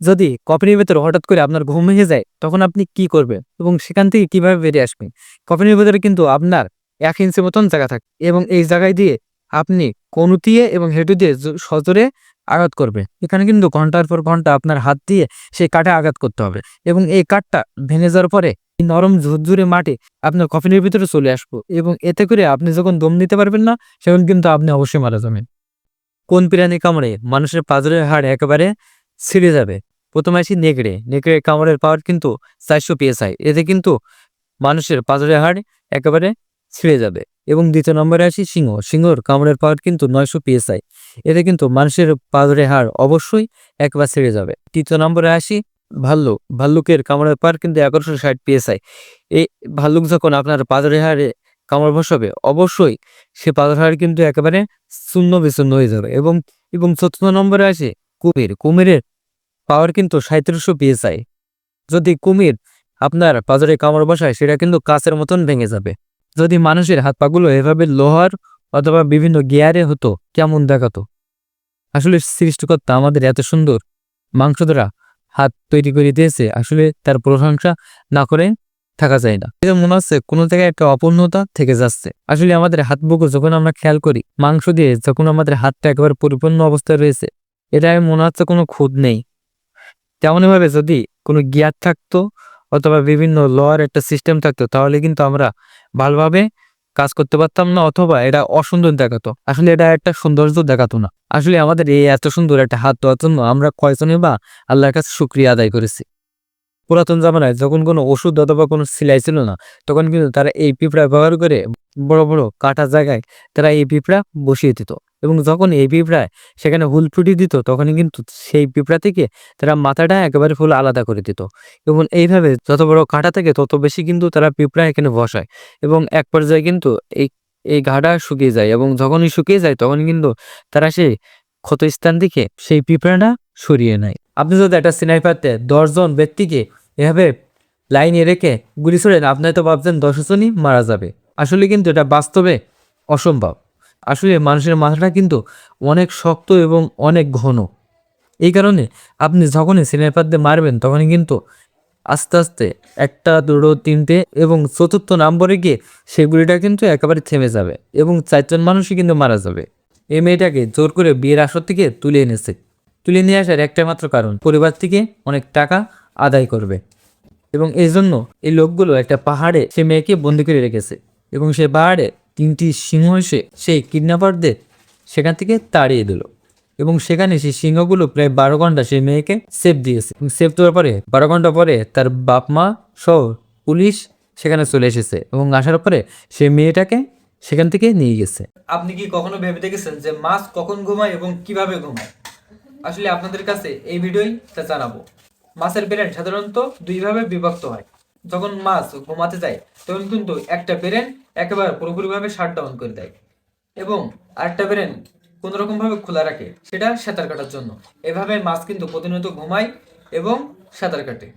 যদি কফিনের ভেতরে হঠাৎ করে আপনার ঘুম ভেঙে যায়, তখন আপনি কি করবেন এবং সেখান থেকে কীভাবে বেরিয়ে আসবেন? কফিনের ভেতরে কিন্তু আপনার এক ইঞ্চি মতন জায়গা থাকে এবং এই জায়গায় দিয়ে আপনি কনু দিয়ে এবং হেঁটু দিয়ে সজোরে আঘাত করবে এখানে কিন্তু ঘণ্টার পর ঘণ্টা আপনার হাত দিয়ে সেই কাঠে আঘাত করতে হবে এবং এই কাঠটা ভেঙে যাওয়ার পরে নরম ঝুরঝুরে মাটি আপনার কফিনের ভিতরে চলে আসব এবং এতে করে আপনি যখন দম নিতে পারবেন না, সেখন কিন্তু আপনি অবশ্যই মারা যাবেন। কোন প্রাণী কামড়ে মানুষের পাজরের হাড় একেবারে ছিঁড়ে যাবে। প্রথমে আসি নেকড়ে। নেকড়ে কামড়ের পাওয়ার কিন্তু চারশো পিএসআই এতে কিন্তু মানুষের পাজরের হাড় একেবারে ছিঁড়ে যাবে। এবং দ্বিতীয় নম্বরে আসি সিংহ। সিংহর কামড়ের পাওয়ার কিন্তু নয়শো পিএসআই এতে কিন্তু মানুষের পাজরের হাড় অবশ্যই একবার ছিঁড়ে যাবে। তৃতীয় নম্বরে আসি ভাল্লুক। ভাল্লুকের কামড়ের পাওয়ার কিন্তু এগারোশো ষাট পিএসআই এই ভাল্লুক যখন আপনার পাজরের হাড়ে কামড় বসাবে, অবশ্যই সে পাজরের হাড় কিন্তু একেবারে শূন্য বিচ্ছিন্ন হয়ে যাবে। এবং এবং চতুর্থ নম্বরে আসে কুমির। কুমিরের পাওয়ার কিন্তু সাঁত্রিশশো পিএসআই। যদি কুমির আপনার পাজরে কামড় বসায়, সেটা কিন্তু কাঁচের মতন ভেঙে যাবে। যদি মানুষের হাত পাগুলো এভাবে লোহার অথবা বিভিন্ন গিয়ারে হতো, কেমন দেখাতো? আসলে সৃষ্টিকর্তা আমাদের এত সুন্দর। মাংস দ্বারা হাত তৈরি করে দিয়েছে, আসলে তার প্রশংসা না করে থাকা যায় না। এটা মনে হচ্ছে কোনো জায়গায় একটা অপূর্ণতা থেকে যাচ্ছে। আসলে আমাদের হাত বুকো যখন আমরা খেয়াল করি, মাংস দিয়ে যখন আমাদের হাতটা একেবারে পরিপূর্ণ অবস্থায় রয়েছে এটা মনে হচ্ছে কোনো খুদ নেই। তেমনইভাবে যদি কোনো গিয়ার থাকতো অথবা বিভিন্ন লর একটা সিস্টেম থাকতো, তাহলে কিন্তু আমরা ভালোভাবে কাজ করতে পারতাম না অথবা এটা অসুন্দর দেখাতো। আসলে এটা একটা সৌন্দর্য দেখাতো না। আসলে আমাদের এই এত সুন্দর একটা হাত দেওয়ার জন্য আমরা কয়জনে বা আল্লাহর কাছে শুক্রিয়া আদায় করেছি। পুরাতন জামানায় যখন কোনো ওষুধ অথবা কোনো সিলাই ছিল না, তখন কিন্তু তারা এই পিঁপড়া ব্যবহার করে বড় বড় কাটা জায়গায় তারা এই পিঁপড়া বসিয়ে দিত। এবং যখন এই পিঁপড়ায় সেখানে হুল ফুটি দিত, তখনই কিন্তু সেই পিঁপড়া থেকে তারা মাথাটা একেবারে ফুল আলাদা করে দিত। এবং এইভাবে যত বড় কাঁটা থাকে, তত বেশি কিন্তু তারা পিঁপড়া এখানে বসায়। এবং এক পর্যায়ে কিন্তু এই এই ঘাটা শুকিয়ে যায় এবং যখনই শুকিয়ে যায় তখন কিন্তু তারা সেই ক্ষতস্থান থেকে সেই পিঁপড়াটা সরিয়ে নেয়। আপনি যদি একটা স্নাইপারতে দশজন ব্যক্তিকে এভাবে লাইনে রেখে গুলি ছোড়েন আপনি তো ভাবছেন দশজনই মারা যাবে। আসলে কিন্তু এটা বাস্তবে অসম্ভব। আসলে মানুষের মাথাটা কিন্তু অনেক শক্ত এবং অনেক ঘন। এই কারণে আপনি যখনই স্নাইপার দিয়ে মারবেন, তখনই কিন্তু আস্তে আস্তে একটা, দুটো, তিনটে এবং চতুর্থ নম্বরে গিয়ে সেগুলিটা কিন্তু একেবারে থেমে যাবে এবং চারজন মানুষই কিন্তু মারা যাবে। এই মেয়েটাকে জোর করে বিয়ের আসর থেকে তুলে এনেছে। তুলে নিয়ে আসার একটা মাত্র কারণ, পরিবার থেকে অনেক টাকা আদায় করবে এবং এই জন্য এই লোকগুলো একটা পাহাড়ে সে মেয়েকে বন্দি করে রেখেছে এবং সে পাহাড়ে তিনটি সিংহ এসে সেই কিডন্যাপারদের সেখান থেকে তাড়িয়ে দিল। এবং সেখানে সেই সিংহগুলো প্রায় বারো ঘণ্টা সেই মেয়েকে সেফ দিয়েছে। সেফ দেওয়ার পরে, বারো ঘণ্টা পরে তার বাপ, মা সহ পুলিশ সেখানে চলে এসেছে এবং আসার পরে সে মেয়েটাকে সেখান থেকে নিয়ে গেছে। আপনি কি কখনো ভেবে দেখেছেন যে মাছ কখন ঘুমায় এবং কীভাবে ঘুমায়? আসলে আপনাদের কাছে এই ভিডিওই তা জানাব। মাছের ব্রেন সাধারণত দুইভাবে বিভক্ত হয়। যখন মাছ ঘুমাতে যায়, তখন কিন্তু একটা ব্রেন একেবারে পুরোপুরিভাবে শাট ডাউন করে দেয় এবং আরেকটা ব্রেন কোনোরকমভাবে রকম ভাবে খোলা রাখে, সেটা সাঁতার কাটার জন্য। এভাবে মাছ কিন্তু প্রতিনিয়ত ঘুমায় এবং সাঁতার কাটে।